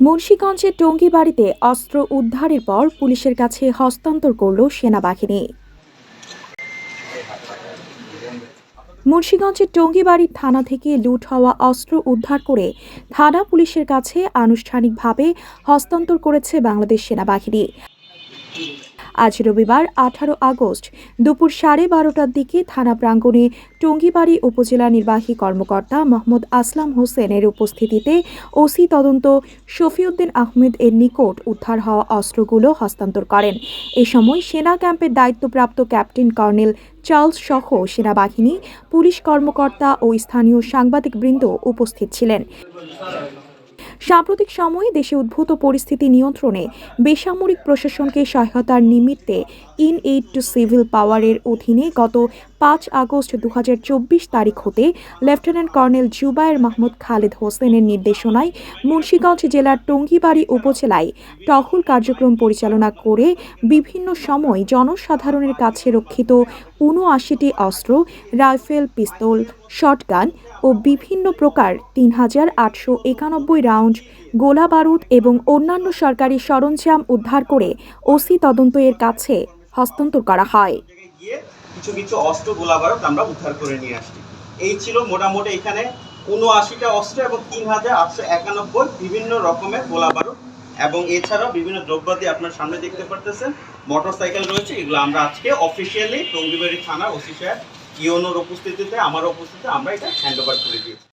মুন্সীগঞ্জের টঙ্গীবাড়িতে অস্ত্র উদ্ধারের পর পুলিশের কাছে হস্তান্তর করল সেনাবাহিনী। মুন্সীগঞ্জের টঙ্গিবাড়ির থানা থেকে লুট হওয়া অস্ত্র উদ্ধার করে থানা পুলিশের কাছে আনুষ্ঠানিকভাবে হস্তান্তর করেছে বাংলাদেশ সেনাবাহিনী। আজ রবিবার আঠারো আগস্ট দুপুর সাড়ে বারোটার দিকে থানা প্রাঙ্গণে টঙ্গীবাড়ি উপজেলা নির্বাহী কর্মকর্তা মোহাম্মদ আসলাম হোসেনের উপস্থিতিতে ওসি তদন্ত শফিউদ্দিন আহমেদ এর নিকট উদ্ধার হওয়া অস্ত্রগুলো হস্তান্তর করেন। এ সময় সেনা ক্যাম্পের দায়িত্বপ্রাপ্ত ক্যাপ্টেন কর্নেল চার্লস সহ সেনাবাহিনী, পুলিশ কর্মকর্তা ও স্থানীয় সাংবাদিকবৃন্দ উপস্থিত ছিলেন। সাম্প্রতিক সময়ে দেশে উদ্ভূত পরিস্থিতি নিয়ন্ত্রণে বেসামরিক প্রশাসনকে সহায়তার নিমিত্তে ইন এইড টু সিভিল পাওয়ারের অধীনে গত পাঁচ আগস্ট দু হাজার চব্বিশ তারিখ হতে লেফটেন্যান্ট কর্নেল জুবায়ের মাহমুদ খালেদ হোসেনের নির্দেশনায় মুন্সীগঞ্জ জেলার টঙ্গিবাড়ি উপজেলায় টহল কার্যক্রম পরিচালনা করে বিভিন্ন সময় জনসাধারণের কাছে রক্ষিত উনআশিটি অস্ত্র, রাইফেল, পিস্তল শটগান ও বিভিন্ন প্রকার তিন হাজার আটশো একানব্বই রাউন্ড, গোলা বারুদ এবং অন্যান্য সরকারি সরঞ্জাম উদ্ধার করে ওসি তদন্ত এর কাছে হস্তান্তর করা হয়। কিছু কিছু অস্ত্র, গোলা বারুদ আমরা উদ্ধার করে নিয়ে আসছি। এই ছিল মোটামুটি এখানে উনআশিটা অস্ত্র এবং তিন হাজার আটশো একানব্বই বিভিন্ন রকমের গোলা বারুদ এবং এছাড়াও বিভিন্ন দ্রব্যাদি আপনার সামনে দেখতে পারতেছেন। মোটর সাইকেল রয়েছে, এগুলো আমরা আজকে অফিসিয়ালি টঙ্গিবাড়ি থানার ওসি সাহেব ইওনোর উপস্থিতিতে আমার উপস্থিতিতে আমরা এটা হ্যান্ড ওভার করে দিয়েছি।